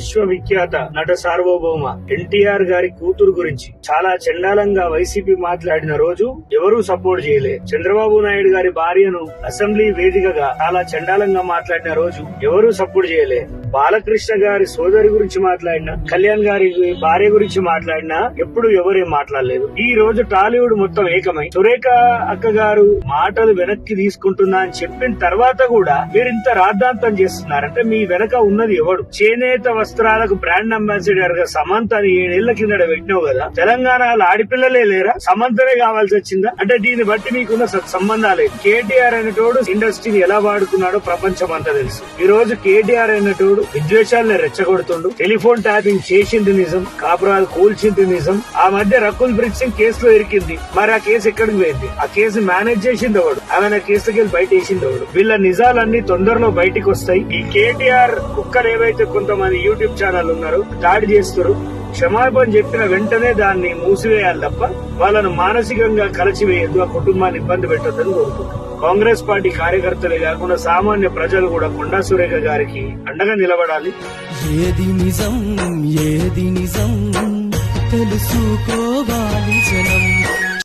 విశ్వవిఖ్యాత నట సార్వభౌమ ఎన్టీఆర్ గారి కూతురు గురించి చాలా చండాలంగా వైసీపీ మాట్లాడిన రోజు ఎవరూ సపోర్ట్ చేయలే. చంద్రబాబు నాయుడు గారి భార్యను అసెంబ్లీ వేదికగా చాలా చండాలంగా మాట్లాడిన రోజు ఎవరూ సపోర్ట్ చేయలే. బాలకృష్ణ గారి సోదరి గురించి మాట్లాడినా కళ్యాణ్ గారి భార్య గురించి మాట్లాడినా ఎప్పుడు ఎవరేం మాట్లాడలేదు. ఈ రోజు టాలీవుడ్ మొత్తం ఏకమై సురేఖ అక్క గారు మాటలు వెనక్కి తీసుకుంటున్నా అని చెప్పిన తర్వాత కూడా మీరు ఇంత రాద్ధాంతం చేస్తున్నారంటే మీ వెనక ఉన్నది ఎవడు? చేనేత వస్త్రాలకు బ్రాండ్ అంబాసిడర్గా సమంతని ఏడేళ్ళ కిందట పెట్టినావు కదా. తెలంగాణలో ఆడిపిల్లలే లేరా? సమంతనే కావాల్సి వచ్చిందా? అంటే దీన్ని బట్టి మీకున్న సంబంధాలే. కేటీఆర్ అనేటోడు ఇండస్ట్రీని ఎలా వాడుకున్నాడో ప్రపంచం అంతా తెలుసు. ఈ రోజు కేటీఆర్ అనేటోడు విద్వేషాలను రెచ్చగొడుతుండు. టెలిఫోన్ ట్యాపింగ్ చేసింది నిజం కాపురాలు కూల్చింది నిజం. ఆ మధ్య రకుల్ ప్రీత్ సింగ్ కేసులో ఇరికింది. మరి ఆ కేసు ఎక్కడికి పోయింది? ఆ కేసు మేనేజ్ చేసింది ఎవడు ఆమె ఆ కేసుకి వెళ్ళి బయట వేసింది ఎవడు వీళ్ళ నిజాలన్నీ తొందరలో బయటికి వస్తాయి ఈ కేటీఆర్ కుక్కలు ఏవైతే కొంతమంది యూట్యూబ్ ఛానల్ ఉన్నారో దాడి చేస్తారు క్షమాపణ చెప్పిన వెంటనే దాన్ని మూసివేయాలి తప్ప వాళ్ళను మానసికంగా కలచివేయద్దు. ఆ కుటుంబాన్ని ఇబ్బంది పెట్టొద్దని కోరుకుంటున్నారు కాంగ్రెస్ పార్టీ కార్యకర్తలే కాకుండా సామాన్య ప్రజలు కూడా కొండా సురేఖ గారికి అండగా నిలబడాలి. ఏది నిజం ఏది నిజం తెలుసుకోవాలి జనం.